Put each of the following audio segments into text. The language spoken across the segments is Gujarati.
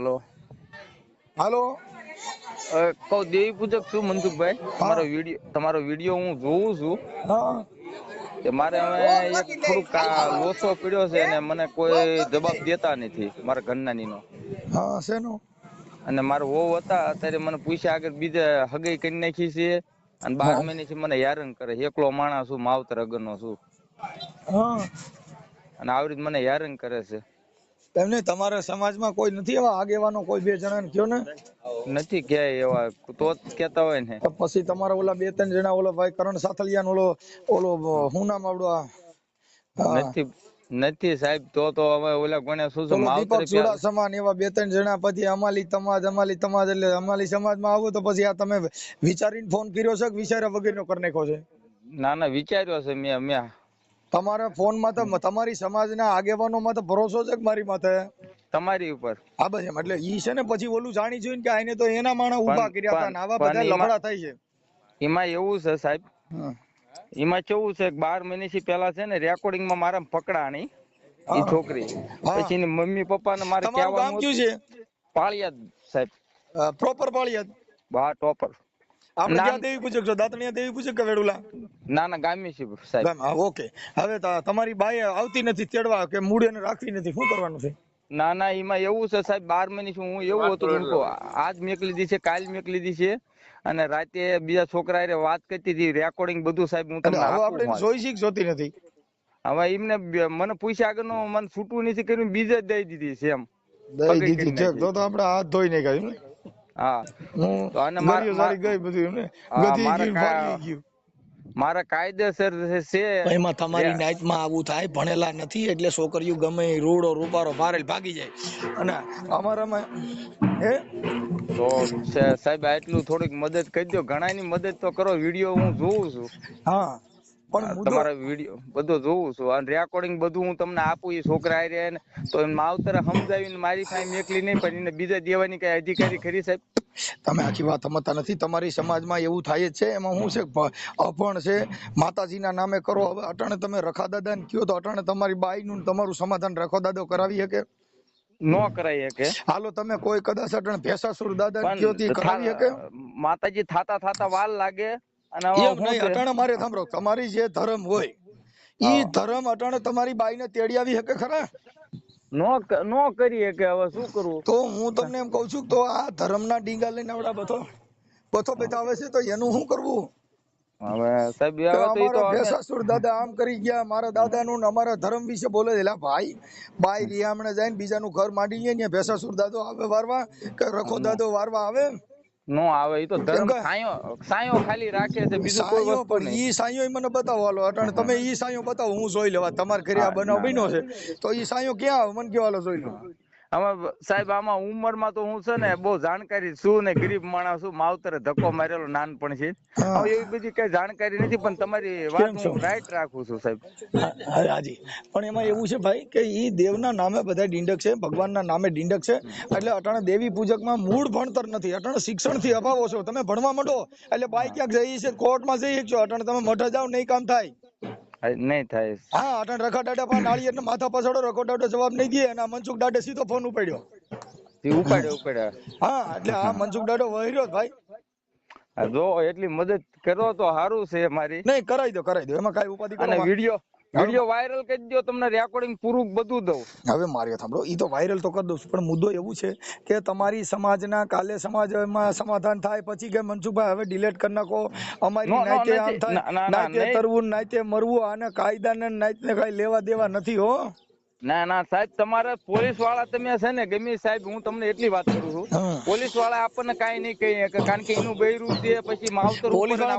હલો. હાલો. કહું દેવી પૂજક છું મનસુખભાઈ. તમારો વીડિયો તમારો વીડિયો હું જોઉં છું. હા. મારે હવે એક થોડુંક લોચો પીડ્યો છે અને મને કોઈ જવાબ દેતા નથી મારા ઘરનાનીનો. હા શેનો? અને મારા વહુ હતા અત્યારે મને પૂછ્યા આગળ બીજે હગઈ કરી નાખી છે. અને બાર. મહિનેથી મને હેરાન કરે. એકલો માણસ છું માવતર અગરનો છું. હા. અને આવી રીતે મને હેરાન કરે છે. એમને તમારા સમાજમાં કોઈ નથી એવા આગેવાનો કોઈ બે જણા કયો ને? નથી ક્યાંય એવા તો જ કેતા હોય ને. પછી તમારા ઓલા બે ત્રણ જણા ઓલો ભાઈ કરણ સાથલિયા ઓલો ઓલો હું નામ આવડો આ? નથી નથી સાહેબ તો તો હવે ઓલા કોને શું શું માવતર દીપક સમાન એવા બે ત્રણ જણા પછી અમાલી સમાજ અમાલી તમાજ એટલે અમાલી સમાજમાં આવો તો પછી આ તમે વિચારીને ફોન કર્યો છે કે વિચાર્યા વગરનો કરી નાખ્યો છે? ના ના વિચાર્યો છે મેં મેં તમારા ફોનમાં તો તમારી સમાજના આગેવાનો માં તો ભરોસો છે કે મારી માથે? તમારી ઉપર. હા બસ એમ. એટલે ઈ છે ને પછી ઓલું જાણી જોઈને કે આને તો એના માણા ઊભા કર્યા હતા ને આવા બધા લફડા થાય છે. એમાં એવું છે સાહેબ. હા. એમાં કેવું છે બાર મહિનાથી પેલા છે ને રેકોર્ડિંગમાં મારા પકડાણી એ છોકરી. પછી એની મમ્મી પપ્પા ને મારે કહેવાનું છે? પાળિયાદ સાહેબ. પ્રોપર પાળિયાદ. બા ટોપર. આપણે ક્યાં દેવી પૂજક છો દાતણિયા દેવી પૂજક કે વેડુલા? ના ના ગામી છે સાહેબ. ઓકે. હવે તમારી બાઈ આવતી નથી તેડવા કે એને રાખવી નથી શું કરવાનું છે? ના ના એમાં એવું છે સાહેબ બાર મહિને હું એવું હતું આજ મેક લીધી છે કાલ મેક લીધી છે અને રાતે બીજા છોકરા એ વાત કરતી હતી રેકોર્ડિંગ બધું સાહેબ હું તમને હવે આપણે જોઈ શીખ જોતી નથી. હવે એમને મને પૂછ્યા આગળ મને છૂટું નથી કર્યું બીજે જ દઈ દીધી છે એમ. દઈ દીધી તો આપણે હાથ ધોઈ નહીં કર્યું ને? હા. માર- સારી ગઈ બધું એમને ગયું. કાયદેસર છે એમાં તમારી નાઈટમાં આવું થાય ભણેલા નથી એટલે છોકરીઓ ગમે રૂડો રૂપારો ભારેલ ભાગી જાય. અને અમારામાં હે? તો સાહેબ આટલું થોડીક મદદ કરી દો ઘણાની મદદ તો કરો વીડિયો હું જોઉં છું. હા. પણ તમારા વીડિયો બધું જોઉં છું. અને રેકોર્ડિંગ બધું હું તમને આપું એ છોકરા ને. તો એમ માવતર સમજાવીને મારી પાસે એકલી નહીં પણ એને બીજા દેવાની કઈ અધિકારી ખરી સાહેબ? તમે આખી વાત સમજતા નથી. તમારી સમાજમાં એવું થાય જ છે. એમાં શું છે? અપણ છે. માતાજીના નામે કરો. હવે અટાણે તમે રખા દાદા ને કયો તો અટાણે તમારી બાઈનું નું તમારું સમાધાન રખો દાદો કરાવી શકે? નો કરાય શકે. હાલો તમે કોઈ કદાચ અટાણે ભેસાસુર દાદા કયો કરાવી શકે? માતાજી થાતા થાતા વાલ લાગે. એમ નહીં અટાણે મારે સાંભળો તમારી જે ધર્મ હોય ઈ ધર્મ અટાણે તમારી બાઈને તેડી આવી શકે ખરા? નો નો કરી શકે હવે શું કરવું? તો હું તમને એમ કઉ છું તો આ ધર્મના ડીંગા લઈને આવડા બધો. બથો બેઠા છે તો એનું શું કરવું? હવે સાહેબ હવે તો ભેસાસુર દાદા આમ કરી ગયા મારા દાદાનું ને અમારા ધર્મ વિશે બોલે. એલા ભાઈ બાઈ રિયામણે જઈને બીજાનું ઘર માંડી ગયા ને ભેસાસુર દાદો આવે વારવા કે રખો દાદો વારવા આવે? નો આવે એ તો ધર્મ સાયો સાયો ખાલી રાખે છે બીજું કોઈ વસ્તુ પણ નહીં. ઈ સાયો મને બતાવો હાલો અટણ તમે ઈ સાયો બતાવો હું જોઈ લેવા તમાર ઘરે આ બનાવ બન્યો છે તો ઈ સાયો ક્યાં આવે મને કયો હાલો જોઈ લો. હવે સાહેબ આમાં ઉંમરમાં તો હું છે ને બહુ જાણકારી છું ને ગરીબ માણસ છું. માવતરે ધક્કો મારેલો નાનપણ છે. એવી બધી કઈ જાણકારી નથી પણ તમારી વાત હું રાઈટ રાખું છું સાહેબ. હાજી. પણ એમાં એવું છે ભાઈ કે ઈ દેવના નામે બધા ડીંડક છે ભગવાનના નામે ડીંડક છે. એટલે અટાણે દેવી પૂજકમાં મૂળ ભણતર નથી અટાણે શિક્ષણથી અભાવો છો. તમે ભણવા માંડો એટલે બાઈ ક્યાંક જઈ છે કોર્ટમાં જઈ છો અટાણે તમે મઠા જાઓ નહીં કામ થાય. નહીં થાય. હા અટાણે રખા દાડા પણ નાળિયેરને માથા પછાડો રખો દાડો જવાબ નહીં દે અને આ મનસુખ દાડે સીધો ફોન ઉપાડ્યો. ઉપાડ્યો ઉપાડે હા એટલે આ મનસુખ દાડો વહીર્યો ભાઈ. જો એટલી મદદ કરો તો સારું છે મારી. નહીં કરાવી દો કરાવી દો. એમાં કઈ ઉપાધિ અને વીડિયો વીડિયો વાયરલ કરી દો તમને રેકોર્ડિંગ પૂરું બધું દઉં. હવે મારે સાંભળો ઈ તો વાયરલ તો કરી દઉં છું પણ મુદ્દો એવું છે કે તમારી સમાજના કાલે સમાજમાં સમાધાન થાય પછી કે મનસુખભાઈ હવે ડિલેટ કરી નાખો. અમારી નાતે. આમ થાય નાતે તરવું નાતે મરવું આને કાયદાને નાતે કઈ લેવા દેવા નથી હો. ના ના સાહેબ તમારે પોલીસવાળા તમે છે ને ગમે સાહેબ હું તમને એટલી વાત કરું છું. પોલીસવાળા આપણને કાંઈ નહીં કહી શકે કારણ કે એનું બૈરું છે પછી માવતર પોલીસવાળા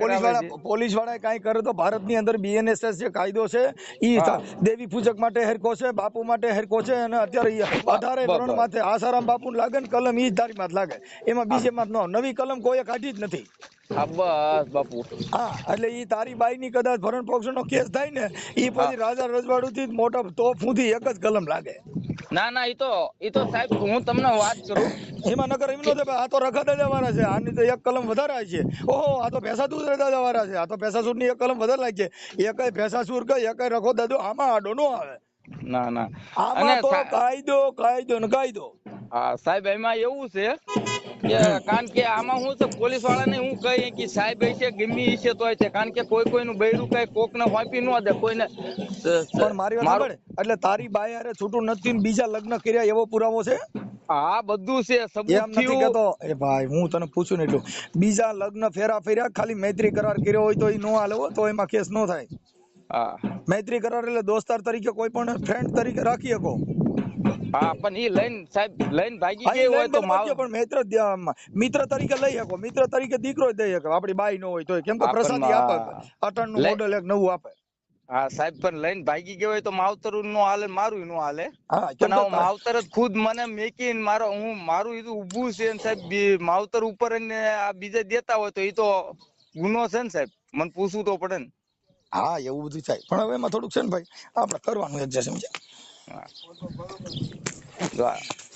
પોલીસવાળા પોલીસવાળા કાંઈ કરે તો ભારતની અંદર બીએનએસએસ જે કાયદો છે ઈ દેવી પૂજક માટે હરકો છે બાપુ માટે હરકો છે અને અત્યારે વધારે ધોરણ માથે આસારામ બાપુ લાગે ને કલમ ઈ જ તારી માં લાગે. એમાં બીજે માં નવી કલમ કોઈએ કાઢી જ નથી. હા બસ બાપુ. હા એટલે ઈ તારી બાઈ ની કદાચ ભરણ પોષણ નો કેસ થાય ને ઈ પછી રાજા રજવાડું થી મોટા સુધી એક જ કલમ લાગે. ના ના ઈ તો ઈ તો સાહેબ હું તમને વાત કરું. એમાં નગર આ તો રખા દાદા વાળા છે આની તો એક કલમ વધારે છે. ઓહો આ તો ભેસા દૂધ દાદા વાળા છે આ તો ભેસા ની એક કલમ વધારે લાગી છે. એકય ભેસા સુર કે એકય રખો દાદો આમાં આડો નો આવે. ના ના. આમાં તો કાયદો કાયદો ને કાયદો. હા સાહેબ એમાં એવું છે કારણ કે આમાં હું છે પોલીસ વાળાને હું કહી કે સાહેબ એ છે ગમે છે તો છે. કારણ કે કોઈ કોઈનું બૈરું કઈ કોક ને વાપી ન દે કોઈને પણ મારી વાત સાંભળ એટલે તારી બાઈ અરે છૂટું નથી બીજા લગ્ન કર્યા એવો પુરાવો છે? હા બધું છે એમ નથી કેતો. એ ભાઈ હું તને પૂછું ને એટલું. બીજા લગ્ન ફેરા ફેર્યા ખાલી મૈત્રી કરાર કર્યો હોય તો એ નો હાલે હો, તો એમાં કેસ નો થાય. હા. મૈત્રી કરાર એટલે દોસ્તાર તરીકે કોઈ પણ ફ્રેન્ડ તરીકે રાખી શકો. હા પણ ઈ લઈને સાહેબ લઈને ભાગી ગઈ હોય તો માવ પણ મિત્ર મિત્ર તરીકે લઈ શકો મિત્ર તરીકે દીકરો દઈ શકો આપડી બાઈ નો હોય તો કેમ કે પ્રસાદી આપે અટણનું મોડલ એક નવું આપે. હા સાહેબ પણ લઈને ભાગી ગયો હોય તો માવતરું નો હાલે મારું નો હાલે. પણ હું માવતર જ ખુદ મને મેકી મારો હું મારું ઈ ઊભું છે ને સાહેબ માવતર ઉપર ને આ બીજે દેતા હોય તો ઈ તો ગુનો છે ને સાહેબ. મને પૂછવું તો પડે ને. હા એવું બધું થાય. પણ હવે એમાં થોડુંક છે ને ભાઈ આપણે કરવાનું એડજસ્ટ સમજ્યા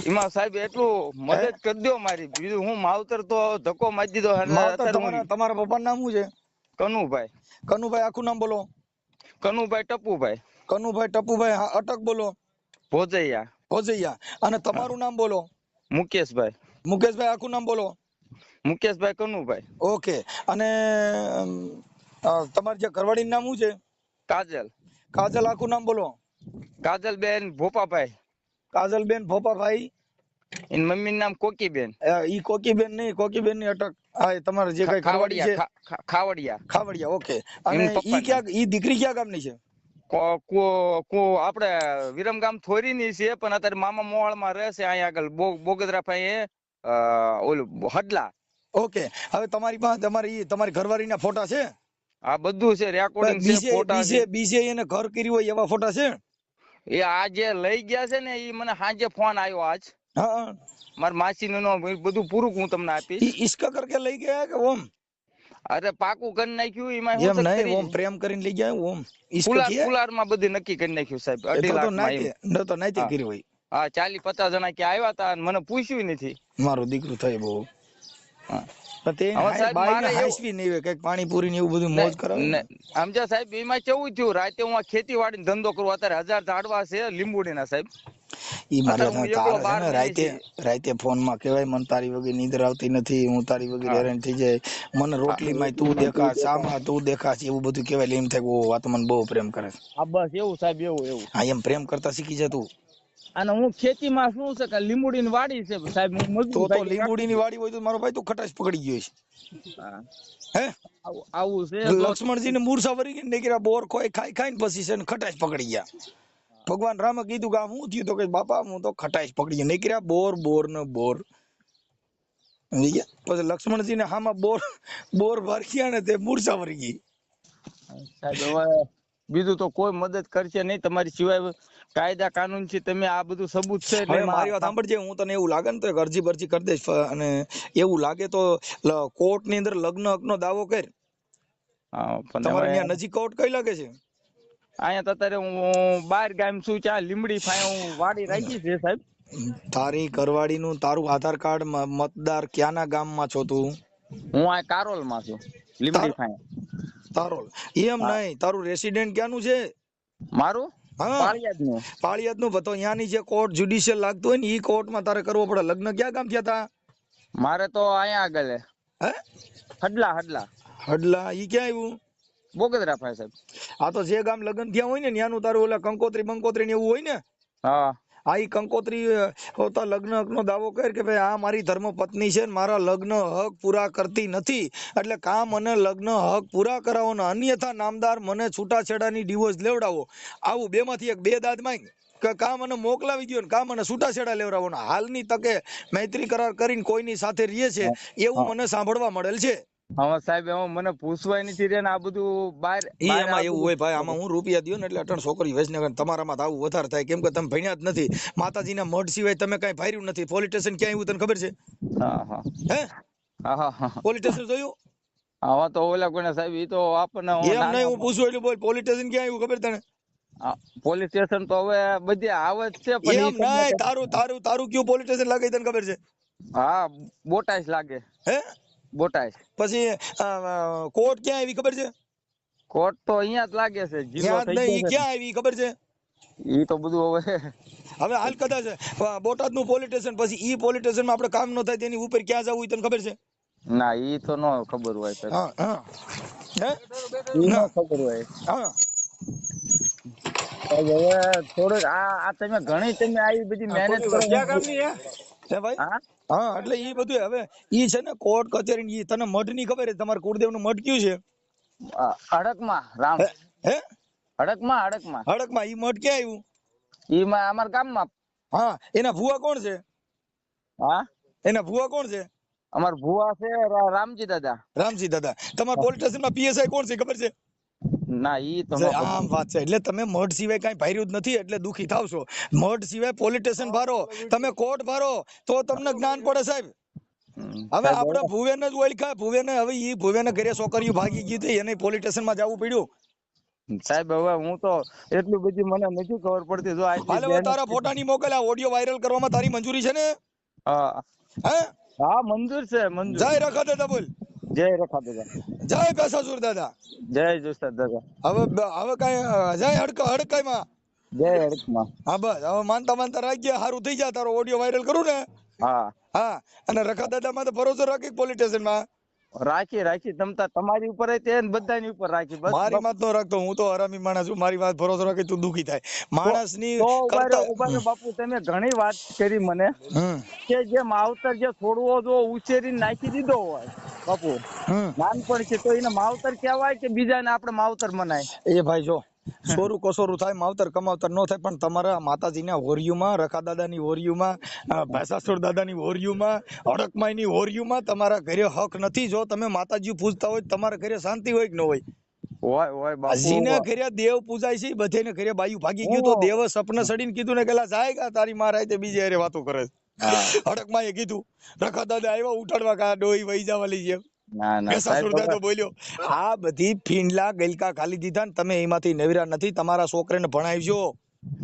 એમાં સાહેબ એટલું મદદ કરી દો મારી. બીજું હું માવતર તો ધક્કો મારી દીધો તમારા પપ્પાનું નામ શું છે? કનુભાઈ. કનુભાઈ આખું નામ બોલો. કનુભાઈ ટપુભાઈ કનુભાઈ ટપુભાઈ અટક બોલો. ભોજૈયા. ભોજૈયા. અને તમારું નામ બોલો. મુકેશભાઈ. મુકેશભાઈ આખું નામ બોલો. મુકેશભાઈ કનુભાઈ. ઓકે. અને તમારી જે ઘરવાળીનું નામ શું છે? કાજલ. કાજલ આખું નામ બોલો. કાજલબેન ભોપાભાઈ. કાજલબેન ભોપાભાઈ. એની મમ્મી નામ કોકીબેન. ઈ કોકીબેન નહીં કોકીબેનની અટક. હા તમારે જે કઈ ઘરવાળી છે. ખાવડિયા. ખાવડિયા ઓકે. અને ઈ ક્યાં ઈ દીકરી ક્યાં ગામની છે? આપણે વિરમગામ થોરી ની છે પણ અત્યારે મામા મોહાળમાં રહે છે અહીંયા આગળ બોગદરા પાસે ઓલું હડલા. ઓકે. હવે તમારી પાસે તમારી તમારી ઘરવાળીના ફોટા છે? આ બધું છે રેકોર્ડિંગ છે ફોટા છે. બીજે એને ઘર કર્યું હોય એવા ફોટા છે? એ આ જે લઈ ગયા છે ને એ મને સાંજે ફોન આવ્યો આજ. હા મારા માસી નો બધું પૂરું હું તમને આપીશ. ઈશ્કા કરકે લઈ ગયા કે ઓમ? અરે પાકું કરી નાખ્યું એમાં એમ નહીં ઓમ પ્રેમ કરીને લઈ ગયા ઓમ. કુલાર કુલારમાં બધું નક્કી કરી નાખ્યું સાહેબ અઢી લાખમાં તો નાતે. કર્યું હોય. હા ચાલી પચાસ જણા કે આવ્યા હતા અને મને પૂછ્યું નથી. મારું દીકરું થાય બહુ. હા. પાણીપુરી ને એવું બધું મોજ કરાવે? સમજા સાહેબ એમાં કેવું થયું? રાતે હું ખેતીવાડી ધંધો કરું અત્યારે હજાર ઝાડવા છે લીંબુડીના સાહેબ. ઈ મારે અત્યારે હું તારે એકલો છે બહાર ને નહીં રાતે રાતે ફોનમાં કેવાય મને તારી વગર નીંદર આવતી નથી હું તારી વગર. હેરાન થઈ જાય. મને રોટલી માં તું દેખા શામાં તું દેખાશ એવું બધું કેવાય લીમ એમ થાય કે આ મને બહુ પ્રેમ કરે બસ એવું સાહેબ એવું એવું. હા એમ પ્રેમ કરતા શીખી જા તું. અને હું ખેતીમાં શું છે કે લીંબુડીની વાડી છે સાહેબ હું મજૂર તો લીંબુડી ની વાડી હોય તો મારો ભાઈ તું ખટાશ પકડી ગયો છે. હે. આવું- છે. લક્ષ્મણજી ને મૂર્છા વરી ગઈ નીકળ્યા બોર ખોય ખાઈ ખાઈને પછી છે ને ખટાશ પકડી ગયા. ભગવાન રામે કીધું કે આ હું થયું તો કે બાપા હું તો ખટાશ પકડી ગયા. નીકળ્યા બોર બોર ને બોર. સમજી ગયા? પછી લક્ષ્મણજી ને હામાં બોર બોર ભરી ગયા ને તે મૂર્છા વરી ગઈ. સાહેબ હવે બીજું તો કોઈ મદદ કરશે નહીં. તમારી સિવાય કાયદા કાનૂન છે તમે આ બધું સબૂત છે એટલે મારી વાત સાંભળજે હું તને એવું લાગે ને તો એક અરજી બરજી કરી દઈશ. અને એવું લાગે તો કોર્ટની અંદર લગ્ન હક નો દાવો કર. તમારે ત્યાં નજીક કોર્ટ કઈ લાગે છે? અહીંયા તો અત્યારે હું બહાર ગામ છું ત્યાં લીમડી ફાય હું વાડી રાખી છે સાહેબ. તારી ઘરવાળી નું તારું આધાર કાર્ડ મતદાર ક્યાંના ગામમાં છો તું? હું આ કારોલમાં છું લીમડી ફાય. તારોલ. એમ નહીં તારું રેસિડેન્ટ ક્યાંનું છે? મારું? હા. પાળિયાદનું તો ત્યાંની જે કોર્ટ જ્યુડિશિયલ લાગતું હોય ને ઈ કોર્ટમાં તારે કરવો પડે. લગ્ન ક્યાં ગામ થયા તા? મારે તો અહીંયા આગળ હે. હડલા હડલા. હડલા. ઈ ક્યાં આવ્યું? બોગદરા ફાય સાહેબ. આ તો જે ગામ લગ્ન થયા હોય ને ત્યાંનું તારું ઓલા કંકોત્રી બંકોત્રી ને એવું હોય ને? હા. આ એ કંકોત્રી હોતા લગ્ન હકનો દાવો કર કે ભાઈ આ મારી ધર્મ પત્ની છે ને મારા લગ્ન હક પૂરા કરતી નથી. એટલે કા મને લગ્ન હક પૂરા કરાવો ને અન્યથા નામદાર મને છૂટાછેડાની ડિવોર્સ લેવડાવો. આવું બેમાંથી એક બે દાદ માંગ. કે કા મને મોકલાવી દ્યો ને કા મને છૂટાછેડા લેવડાવો હાલની તકે મૈત્રી કરાર કરીને કોઈની સાથે રહીએ છે એવું મને સાંભળવા મળેલ છે. હવે સાહેબ એમાં મને પૂછવાય નથી રે આ બધું બહાર ઈ એમાં એવું હોય ભાઈ આમાં હું રૂપિયા દ્યો ને એટલે અટણ છોકરી વેચને તમારામાં તો આવું વધારે થાય. કેમ કે તમે ભણ્યા જ નથી. માતાજીના મઢ સિવાય તમે કાંઈ ફાર્યું નથી. પોલીસ સ્ટેશન ક્યાં આવ્યું તને ખબર છે? હા હા. હે? હા હા હા. પોલીસ સ્ટેશન જોયું? આવા તો ઓલા કોને સાહેબ ઈ તો આપણને હું એમ નહીં હું પૂછું એટલે બોલ પોલીસ સ્ટેશન ક્યાં આવ્યું ખબર તને? પોલીસ સ્ટેશન તો હવે બધે આવે જ છે પણ એમ નહીં તારું તારું તારું કયું પોલીસ સ્ટેશન લાગે તને ખબર છે? હા બોટાઈસ લાગે. હે? બોટાઈસ પછી કોટ ક્યાં આવી ખબર છે? કોટ તો અહીંયા જ લાગે છે જીરો થઈ ગયો ક્યાં આવી ખબર છે? ઈ તો બધું હવે હવે હાલ કદાચ બોટાદનું પોલીસ સ્ટેશન પછી ઈ પોલીસ સ્ટેશનમાં આપણે કામ ન થાય તેની ઉપર ક્યાં જવું તને ખબર છે? ના ઈ તો ન ખબર હોય હા હા. હે? ઈ ખબર હોય. હા. હવે થોડુંક આ આ તમે ઘણી તમે આવી બધી મહેનત કરો. ક્યાં કામની હે? હે ભાઈ? હા? એટલે ઈ બધું હવે ઈ છે ને કોર્ટ કચેરી ઈ તને મઢની ખબર તમારા કુળદેવનું મઢ કયું છે? હડકમાં રામ. હે? હે? હડકમાં હડકમાં. હડકમાં ઈ મઢ ક્યાં આવ્યું ઈ માં અમારા ગામમાં. હા એના ભુવા કોણ છે? હા? એના ભુવા કોણ છે? અમાર ભુવા છે રામજી દાદા. રામજી દાદા. તમારા પોલીસ સ્ટેશનમાં પીએસઆઈ કોણ છે ખબર છે? ના ઈ તમે આમ વાત છે. એટલે તમે મઢ સિવાય કઈ ભાર્યું જ નથી એટલે દુખી થાવશો મઢ સિવાય પોલીસ સ્ટેશન ભારો તમે કોર્ટ ભારો તો તમને જ્ઞાન પડે સાહેબ. હવે આપણે ભુવેને જ ઓળખ્યા ભુવેને હવે ઈ ભુવેને ઘરે છોકરીઓ ભાગી ગઈ હતી એને પોલીસમાં જવું પડ્યું. સાહેબ હવે હું તો એટલી બધી મને નથી ખબર પડતી. જો હાલ તારા ફોટાની મોકલ આ ઓડિયો વાયરલ કરવામાં તારી મંજૂરી છે ને? હા. હે? હા મંજૂર છે મંજૂર. જય રખા દાદા બોલ. જય રખા દાદા. જય પેસાસુર દાદા. જય જોસ્તા દાદા. હવે હવે કઈ જય હડક હડકાઈમાં. જય હડકમાં. હા બસ. હવે માનતા માનતા રાખજે સારું થઈ જાય તારો ઓડિયો વાયરલ કરું ને. હા. હા અને રખા દાદા માં તો ભરોસો રાખી પોલીસ સ્ટેશનમાં. રાખી રાખી. તમતા તમારી ઉપર તે બધાની ઉપર રાખી. બસ મારી વાત નો રાખતો હું તો હરામી માણસ છું. મારી વાત ભરોસો રાખી તું દુખી થાય. માણસની બાપુ તમે ઘણી વાત કરી મને કે જે માવતર જે છોડવો જો ઉછેરી નાખી દીધો હોય. બાપુ. નાનપણ છે તો એને માવતર કહેવાય કે બીજાને આપણે માવતર મનાય? એ ભાઈ જો સોરું કસોરું થાય માવતર કમાવતર નો થાય પણ તમારા માતાજીના હોરિયુમાં રખા દાદાની હોરિયુમાં ભેસાસુર દાદાની હોરિયુમાં અડકમાઈની હોરિયુમાં તમારા ઘરે હક નથી. જો તમે માતાજી પૂજતા હોય તમારા ઘરે શાંતિ હોય કે ન હોય? હોય હોય બાપુ. જેને ઘરે દેવ પૂજાય છે બધેને ઘરે બાયું ભાગી ગયું તો. દેવ સપન સડીને કીધું ને કેલા જાય તારી માં રાતે બીજે અરે વાતો કરે અડકમાં એ કીધું રખા દાદા આવ્યા ઉઠાડવા કા ડોઈ વહી જવા લઈ ગયા ના ના ભેસાસુર સાહેબ દાદો હવે- બોલ્યો આ બધી ફીંડલા ગલકા ખાલી દીધા ને તમે એમાંથી નવરા નથી તમારા છોકરાને ભણાવજો.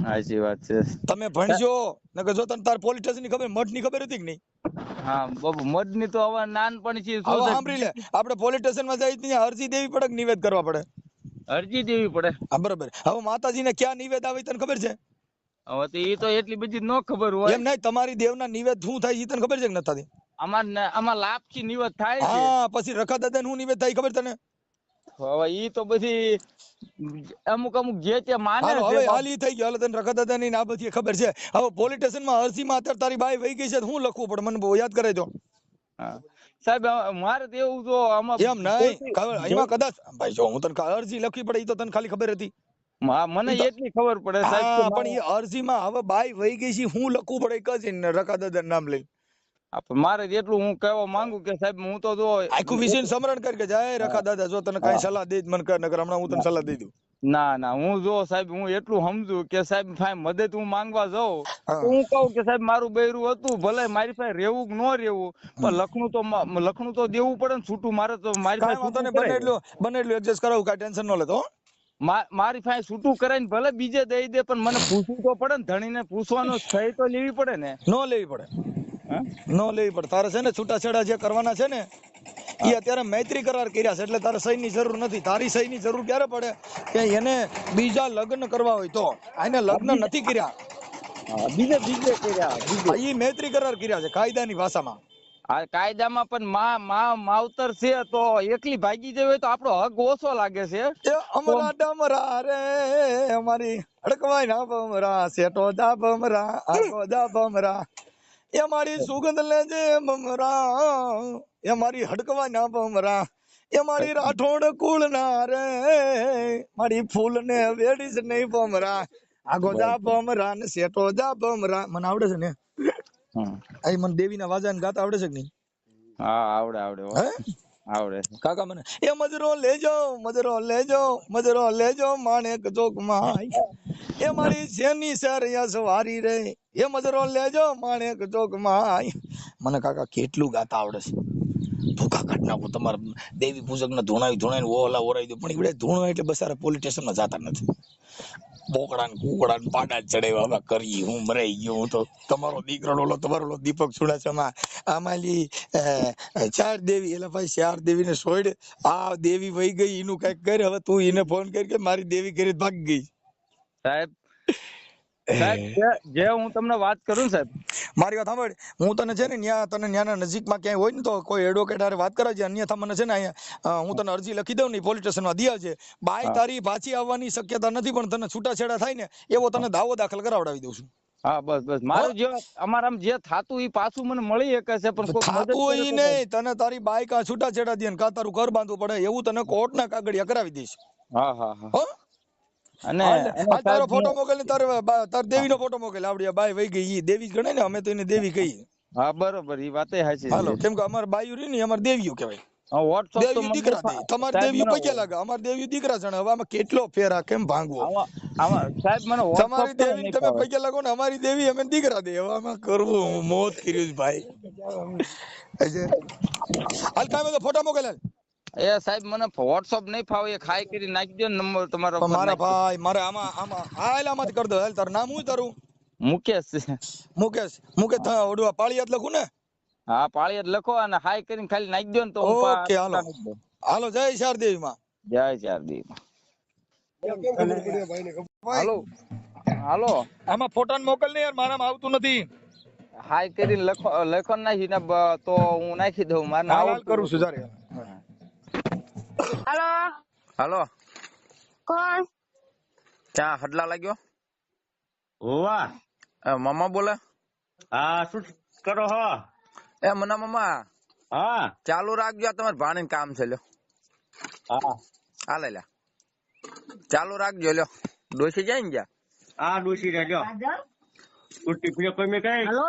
સાચી વાત છે. તમે ભણજો નકર જો તને તાર પોલીસ સ્ટેશનની ખબર મઠની ખબર હતી કે નહીં? હા બાપુ મધની તો હવે નાનપણ છે હવે સાંભળી લે આપણે પોલીસ સ્ટેશનમાં જઈએ ત્યાં અરજી દેવી પડે કે નિવેદ કરવા પડે? અરજી દેવી પડે. હા બરાબર. હવે માતાજીને ક્યાં નિવેદ આવે તને ખબર છે? હવે તો એ તો એટલી બધી ન ખબર હોય. એમ નહીં તમારી દેવના નિવેદ શું થાય એ તને ખબર છે કે નથી થતી અમાર ને- અમાર લાભથી નિવેદ થાય છે. હા પછી રખા દાદા નું નિવેદ થાય ખબર તને? હવે ઈ તો બધી અમુક અમુક જે તે માને હવે. હાલ થઈ ગયો. હાલો તને રખા દાદા ની આ બધી ખબર છે. હવે પોલીસ સ્ટેશનમાં અરજીમાં અત્યારે તારી બાઈ વહી ગઈ છે હું લખવું પડે? મને બહુ યાદ કરાવી દો હા. સાહેબ મારે તો એવું તો આમાં એમ નહીં. એમાં કદાચ ભાઈ જો હું તને અરજી લખવી પડે એ તો તને ખાલી ખબર હતી. મને એટલી ખબર પડે સાહેબ પણ એ અરજીમાં હવે બાઈ વહી ગઈ છે હું લખવું પડે કજીન રકા દાદા નામ લઈ મારે એટલું હું કહેવા માંગુ કે સાહેબ હું તો જો આખું વિશે સમરણ કરી કે જાય રખા દાદા જો તને કઈ સલાહ દે મને કર નકર હમણાં હું તને સલાહ દઈ દઉં. ના ના હું જો સાહેબ હું એટલું સમજુ કે સાહેબ ભાઈ મદદ હું માંગવા જાઉં તો હું. કહું કે સાહેબ મારું બૈરું હતું ભલે મારી પાસે રહેવું કે ન રહેવું પણ લખનું તો લખનું તો દેવું પડે ને છૂટું મારે તો મારી પાસે નહીં બને. એટલું બને એટલું એડજસ્ટ કરાવું કાંઈ ટેન્શન ન લેતો મારી પાસે છૂટું કરાઈને ભલે બીજે દઈ દે પણ મને પૂછવું તો પડે ને ધણીને પૂછવાનો સહી તો લેવી પડે ને. નો લેવી પડે. નો લેવી પડે. તારે છે ને છૂટાછેડા જે કરવાના છે ને એ અત્યારે મૈત્રી કરાર કર્યા છે એટલે તારે સહી ની જરૂર નથી. તારી સહી ની જરૂર ક્યારે પડે કે એને બીજા લગ્ન કરવા હોય તો? આને લગ્ન નથી કર્યા. બીજે બીજે કર્યા. એ મૈત્રી કરાર કર્યા છે કાયદાની ભાષામાં. આ કાયદામાં પણ મા મા માવતર છે તો એકલી ભાગી જવી હોય તો આપણો હક ઓછો લાગે છે. એ અમરા ડમરા રે અમારી અડકવાય ના બમરા સેટો દા બમરા આગો દા બમરા એ મારી સુગંધ લેજે બમરા એ મારી હડકવાય ના બમરા એ મારી રાઠોડ કુળ ના રે મારી ફૂલ ને વેડીશ નહીં બમરા આગો દા બમરા ને સેટો દા બમરા મને આવડે છે ને. અહીં મને દેવીના વાજા ને ગાતા આવડે છે કે નહીં? હા આવડે આવડે હે. આવડે. કાકા મને એ મજરો લેજો મજરો લેજો મજરો લેજો માણેક ચોકમાં એ મારી શેની સરિયા સવારી રે. એ મજરો લેજો માણેક ચોકમાં મને કાકા કેટલું ગાતા આવડે છે. ભૂખા કાઢ નાખું તમારે દેવી પૂજક ને ધૂણાવી ધૂણાવી ઓલા ઓરાવી દો પણ એવડે ધૂણો એટલે બસારા પોલીસ સ્ટેશનમાં જાતા નથી. બોકડા ને કુકડા ને પાડા ચડાવ્યા કરી, હું મરાઈ ગયો હું તો તમારો દીકરો ઓલો, તમારો દીપક ચુડાસમા આમાલી ચાર દેવી એટલે ભાઈ ચાર દેવી ને છોડ આ દેવી વહી ગઈ, એનું કંઈક કર, હવે તું એને ફોન કરી કે મારી દેવી કરી ભાગી ગઈ. સાહેબ સાહેબ જે- જે હું તમને વાત કરું સાહેબ. મારી વાત સાંભળ હું તને છે ને ન્યા તને ન્યાના નજીકમાં ક્યાંય હોય ને તો કોઈ એડવોકેટ હારે વાત કરાવજે અન્યથા મને છે ને અહીંયા હું તને અરજી લખી દઉં ને પોલીસ સ્ટેશનમાં દી આવજે બાય તારી પાછી આવવાની શક્યતા નથી પણ તને છૂટાછેડા થાય ને એવો તને દાવો દાખલ કરાવડાવી દઉં છું. હા બસ બસ. મારું જે અમારામાં જે થાતું એ પાછું મને મળી શકે છે પણ થાતું ઈ નહીં. તને તારી બાઈક છૂટાછેડા દે ને કા તારું ઘર બાંધવું પડે એવું તને કોર્ટના કાગળિયા કરાવી દઈશ. હા હા. હો? અને તારો ફોટો મોકલ તારે તાર દેવીનો ફોટો મોકલ. આવડી બાઈ વહી ગઈ ઈ દેવી ગણે ગણાય ને અમે તો એને દેવી કહીએ. હા બરોબર ઈ વાતે સાચી હાલો કેમ કે અમારે બાયું રહી ને અમારે દેવીઓ કહેવાય. તો અમારે દેવી દીકરા છે ને કેટલો ફેર કેમ ભાંગવો? આમાં આમાં સાહેબ મને તમારી દેવી તમે ફાવે. લાગો ને અમારી દેવી અમે દીકરા દે. હવે આમાં કરવું હું મોત કર્યું ભાઈ. હાલ કામે વાંધો ફોટા મોકલ હાલ. એ સાહેબ મને વોટ્સઅપ નહીં ફાવે એ ખાઈ કરી નાખી દો નંબર તમારો મારા ભાઈ મારે આમાં આમાં હાલ આમાંથી કરી દો. હાલ તારું નામ શું તારું? મુકેશ. મુકેશ. મુકેશ ઓડવા પાળિયાત લખું ને? હા પાળી લખો અને હાઈ કરીને ખાલી નાખી દો ને તો ઓકે હાલો. હાલો જય શારદેવી માં જય ચારદી હાલો. હાલો. આમાં ફોટા મોકલ ને યાર મારામાં આવતું નથી. હાઈ કરીને લખો લખો નાખી ને તો હું નાખી દઉં. મારે હાલ કરું છું જારે હલો હાલો કોણ ક્યાં હડલા લાગ્યો? હોવા. મામા બોલે? હા શું કરો હો? એ મના મામા. હા. ચાલુ રાખજો તમારે ભાણીને કામ છે લ્યો. હા. હાલે લ્યા ચાલુ રાખજો લ્યો. ડોસી જાય ને જ્યાં? આ ડોસી રહેજો ઉલટી પીડો કોઈ મેં કઈ? હેલો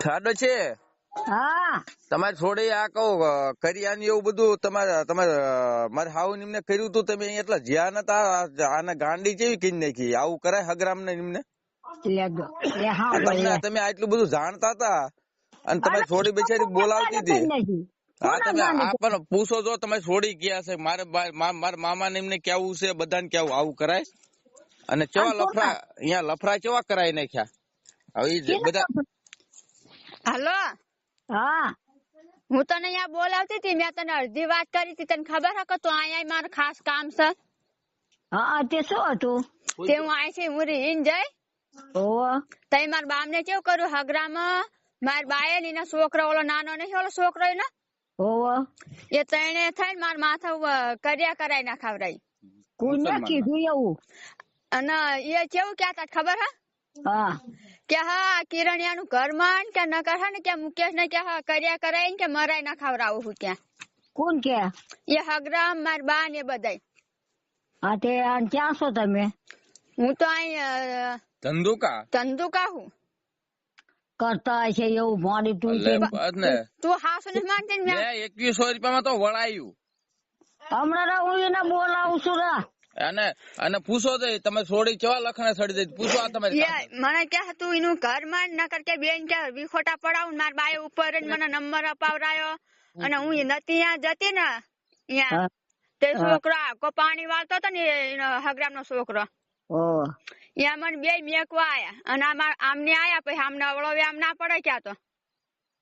ઠાડો છે. હા. તમારે થોડી આ કહું કરિયાની એવું બધું તમારે તમારે મારે હાવ નિમને કર્યું તું તમે એટલા જ્યાં નતા આને ગાંડી જેવી કીન નાખી? આવું કરાય હગરામ ને નિમને તમે આટલું બધું જાણતા હતા? અને તમે થોડી બિચારી બોલાવતી હતી? હા તમે આ પણ પૂછો જો તમે છોડી ગયા છે? મારે મારા મામા ને એમને કેવું છે બધાને કેવું આવું કરાય? અને કેવા લફરા અહીંયા લફરા કેવા કરાય નાખ્યા? હવે બધા હલો? હા. હું તને અહીંયા બોલાવતી હતી મેં તને અડધી વાત કરી હતી તને ખબર હે કે તું અહીંયા મારે ખાસ કામ છે? હા તે શું હતું? તે હું અહીંથી હું રીન જઈ. ઓહો. તઈ મારા બામ ને કેવું કર્યું? હગરામાં મારા બાએ ને એના છોકરો ઓલો નાનો નહીં ઓલો છોકરો એનો? ઓહો. એ તઈને થઈને મારા માથા કર્યા કરાઈ ના ખવડાઈ કોને કીધું એવું? અને એ કેવું કહેતા ખબર હે? હા. કે હા કિરણિયાનું ઘરમાં કે નકર હે ને કે મુકેશ ને કે હા કર્યા કરાય ને કે મરાય ના ખવડાવું હું ત્યાં કોણ કે? એ હગરામ માર બા ને બધાય. હા તે ક્યાં છો તમે? હું તો અહીં ચંદુકા ધંધુકા? ધંધુકા હું. કરતા છે એવું મોડી તું છે ને. તું હાસુ ને માનતી ને મેં રૂપિયા માં તો વળાયું. હમણાં હું એને બોલાવું છું રા. અને અને પૂછો તો તમે છોડી કેવા લખણે સડી દે? પૂછો આ તમે મને કે હતું એનું ઘરમાં નકર કે બેન કે વિખોટા પડાવું માર બાય ઉપર જ મને નંબર અપાવરાયો અને હું ઈ નથી ત્યાં જતી ને ત્યાં. તે છોકરો આખો પાણી વાળતો હતો ને એનો હગરામ નો છોકરો ત્યાં મને બે મેકવા આયા. અને આમાં આમને આયા પછી આમને અવળો આમ ના પડે ક્યાં તો.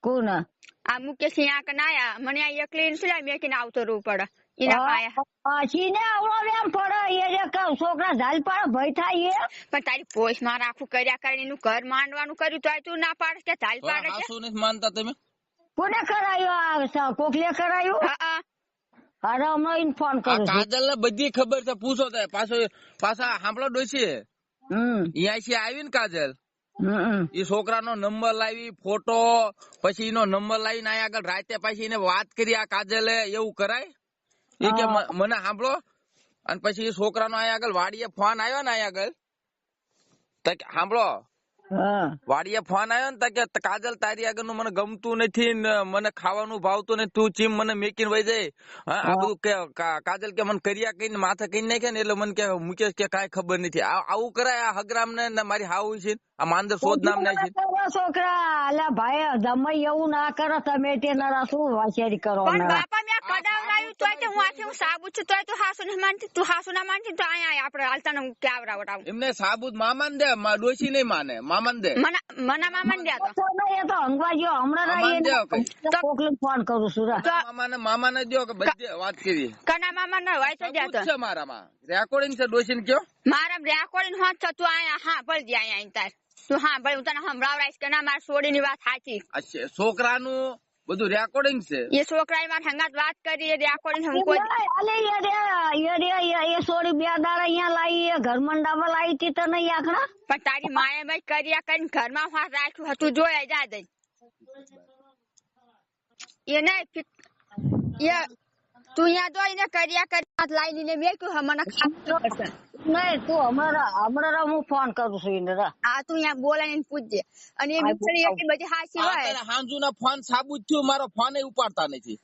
કોણ આ મુકેશ કન આયા. મને આ એકલી ને મેકીને આવતો રહેવું પડે. એના પાયા. પછી ને આવડો વેમ પડે એ કહું છોકરા ઝાલ પાડે ભય થાય એ. પણ તારી પોષમાં રાખું કર્યા કરે એનું ઘર માંડવાનું કર્યું તો તું ના પાડે કે ચાલ પાડે છે શું નથી માનતા તમે? કોને કરાયો આ કોકલે કરાયો? હા હા. અરે હમણાં ઇન ફોન આ કરું કાજલ ને બધી ખબર છે પૂછો તો. પાછો પાછા સાંભળો ડોસી હમ. અહીંયાથી આવી ને કાજલ? એ એ છોકરાનો નંબર લાવી ફોટો પછી એનો નંબર લાવીને અહીંયા આગળ રાતે પછી એને વાત કરી આ કાજલે એવું કરાય? એ કે મને સાંભળો. અને પછી એ છોકરાનો અહીંયા આગળ વાડીએ ફોન આવ્યો ને અહીંયા આગળ. તો સાંભળો. વાડીએ ફોન આવ્યો ને તો કે કાજલ તારી આગળનું મને ગમતું નથી ને મને ખાવાનું ભાવતું નથી. તું ચીમ મને મેકીને વહી જાય આ બધું કે કાજલ કે મને કર્યા કઈને માથે કઈ નાખે ને એટલે મને કે મુકેશ કે કાંઈ ખબર નથી. આવું કરાય આ હગરામ ને મારી હાવ છે આ માંદર શોધ નામ ના છે. છોકરા. અલા ભાઈ જમાઈ એવું ના કરો તમે તેના શું વાસેરી કરો પણ બાપા મેં કડાવડાયું તોય તે હું આથી હું સાબુ છું તોય તું હાસુ નહીં માનતી તું હાસુ ના માનતી તો અહીંયા આપણે હાલતાને હું કેવરાવડાવું એમને સાબુત મામાન દે મા- ડોશી નહીં માને મામાન દે. મને મને મામા ને તો. તો નહીં, એ તો હંગવા ગયો હમણાં. એને કોકને ફોન કરું છું રા. તો મામાને મામાને દો કે બધી વાત કરી. કના મામા ના હોય તો સાબુત જતો છે મારામાં. રેકોર્ડિંગ છે ડોશી કયો? મારા રેકોર્ડિંગ હોત તો તું અહીંયા હા ભળ દે અહીંયા તાર. તું હા ભળ હું તને સંભળાવડાઈશ કે ના મારા છોડીની વાત સાચી છોકરાનું બધું રેકોર્ડિંગ છે. એ છોકરાએ મારા હંગાત વાત કરી રેકોર્ડિંગ હમકો અલે એ રે, એ સોરી બે દાડા અહીંયા લાવી એ ઘર મંડામાં લાઈ તી તો નહીં આખડા પણ તારી માએ ભાઈ કર્યા કરીને ઘરમાં ફાસ રાખ્યું હતું જોયા જા દઈ. એ નહીં એ તું અહીંયા જો એને કર્યા કરી લાઈ લાવીને મેક્યું હે મને ખાતું પડશે નહીં તું હમણાં હમણાં હું ફોન કરું છું એને આ તું અહીંયા બોલાવીને પૂછજે. અને એ મીઠડી એટલી બધી હાસી હોય. હાંજુ ફોન સાબુત થયું મારો ફોન ઉપાડતા નથી.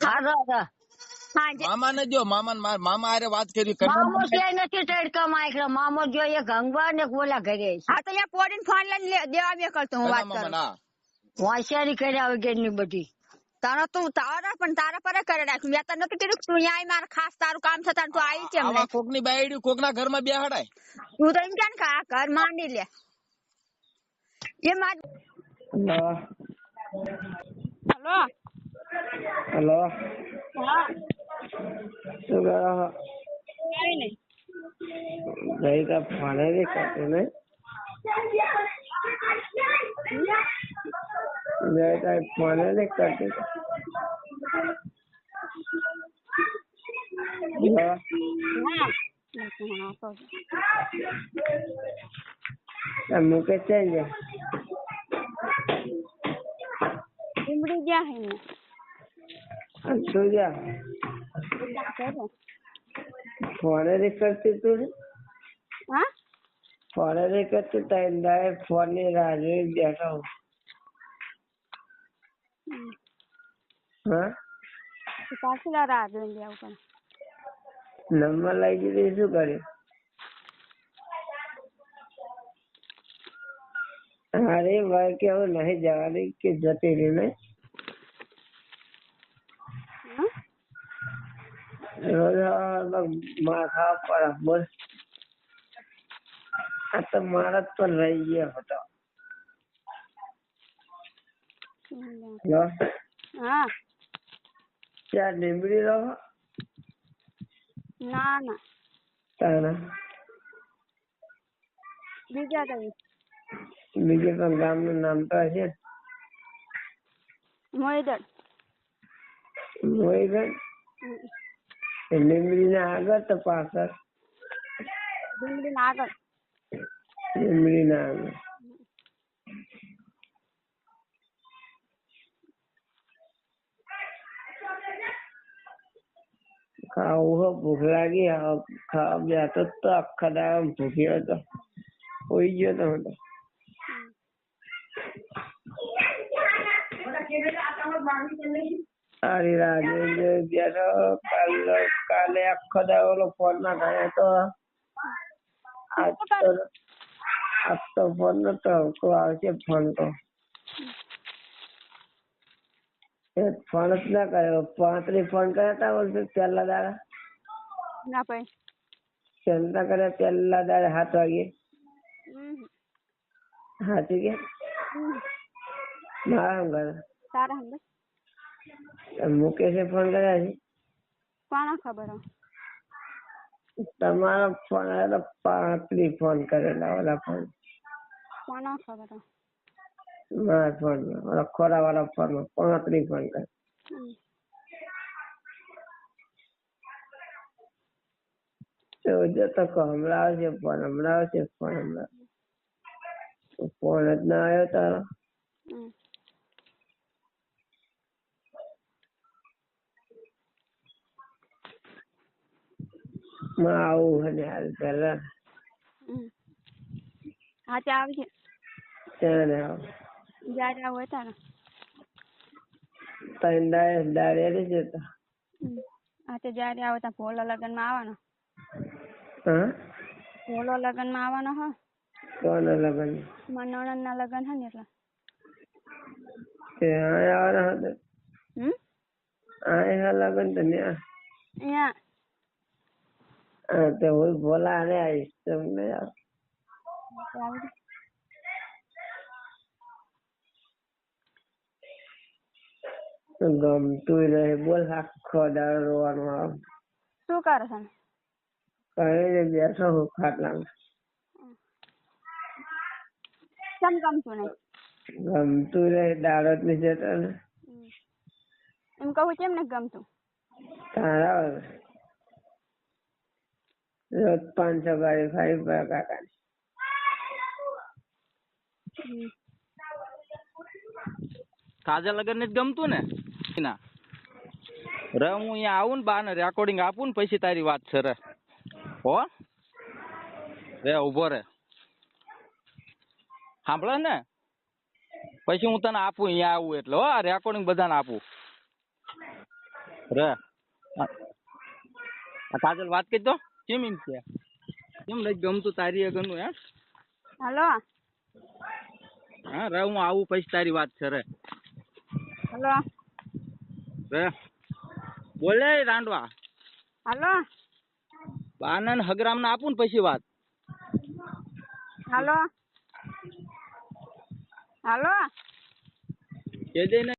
હા રા રા હા જે મામાને જો મામા મામા આરે વાત કરી મામો ક્યાંય નથી તડકામાં માં મામો જો એક ગંગવા ને ગોલા ઘરે હા તો અહીંયા પોડીને ફોન લઈને લે- દેવા બે કરતો હું વાત કરું. હોશિયારી કેડની બધી. તારા તું તારા પણ તારા પર કરે રાખ્યું મેં તને કીધું તું અહીંયા મારે ખાસ તારું કામ થતા તું આવી કેમ આવા નહીં કોકની બાયડી કોકના ઘરમાં બેહાડાય. તું તો એમ કે ને કે આ ઘર માંડી લે. એ માર હેલો. હેલો. હા. શું કરો? કઈ નહીં જઈ તો ફોને બી કરતી નહીં? બી કરતી હેલો? હા આ મુકેશ છે ને લીમડી ગયા હે ને તું જા ફોને બી કરતી તું હા ફોને કરતી તો ફોનની રાહ જોઈ બેઠો હું. પાછી લા રાહ જોઈને લેવું પડે નંબર લઈ દીધી શું કર્યું અરે ભાઈ કેવું નહીં જવાની કે જતી રહી ને રોજ સવારમાં માથા પર બોલ આ તો મારા જ પણ રહી ગયો હતો લો હા ત્યાં લીમડી રહો ના ના. તારા બીજા કઈ? બીજે પણ ગામનું નામ તો હશે ને. મોઈદર મોઈગઢ લીમડી ના આગળ તો પાછળ? ડુંગળી ના આગળ. લીમડી ના આગળ. ખાવું હો, ભૂખ લાગી ખાવા બેઠો તો આખા દાડો ભૂખ્યો હતો. હોઈ ગયો તો હું તો સારી રાહ જોઈ જોઈ બેઠો કાલે કાલે આખો દાડો ફોન ના થાય તો આજ તો આજ તો ફોન નતો, આવશે ફોન તો એ ફોન જ ના કર્યો. પાંત્રી ફોન કર્યા તા વર્ષે પહેલા દાડા. ના ભાઈ. ચંદા કર્યા પહેલા દાડે સાત વાગે સાચું કે? મારા શું કરે તારા હંગત મુકેશે ફોન કર્યા છે? કોણ ખબર તમારો ફોન આવ્યો પાંત્રી ફોન કરેલા ઓલા ફોન કોણ ખબર મારા ફોન ઓલા ખોરા વાળા ફોનમાં પાંત્રી ફોન તો જતો કહો હમણાં આવશે ફોન હમણાં આવશે ફોન હમણાં ફોન જ ના આવ્યો તારો માં આવું હે ને હાલ પેલા હા ત્યાં આવજે ત્યાં ને આવ જ્યારે આવું હોય તારે ત્રણ દાડે દાડે રહી જતા હા તો જ્યારે આવો ત્યાં ભોલો લગ્નમાં આવવાનો. હા? ભોલો લગ્નમાં આવવાનો હો. કોના લગન મારા નણંદના લગન હે ને એટલે. તે આયા આવવાના હતા હમ? આયા લગન તો ન્યા. અહીંયા. હા તે હું ભોલા ને આવીશ. તમને ગમતું રહે બોલ આખો દાડો રોવાનું આવે શું કરો છે કઈ ને બેઠો હું ખાટલામાં કેમ ગમતું નહીં ગમતું રહે દાડો જ નહીં જતો ને એમ કહું કેમ નથી ગમતું તારા રોજ પાંચસો ગાડી ખાઈ પડે કાકા કાજલ લગન ને જ ગમતું ને? ના. રે હું અહીંયા આવું ને બાને રેકોર્ડિંગ આપું ને પછી તારી વાત છે રે. હો? રે ઊભો રે. સાંભળે ને? પછી હું તને આપું અહીંયા આવું એટલે. હો આ રેકોર્ડિંગ બધાને આપું. રે. કાજલ વાત કરી દો. કેમ એમ છે? કેમ લઈ ગમતું તારી આગળનું હે? હલો. હા રે હું આવું પછી તારી વાત છે રે. હલો. બોલે રાંડવા હાલો. બાને ને હગરામને આપું ને પછી વાત. હાલો. હાલો. કે દે ને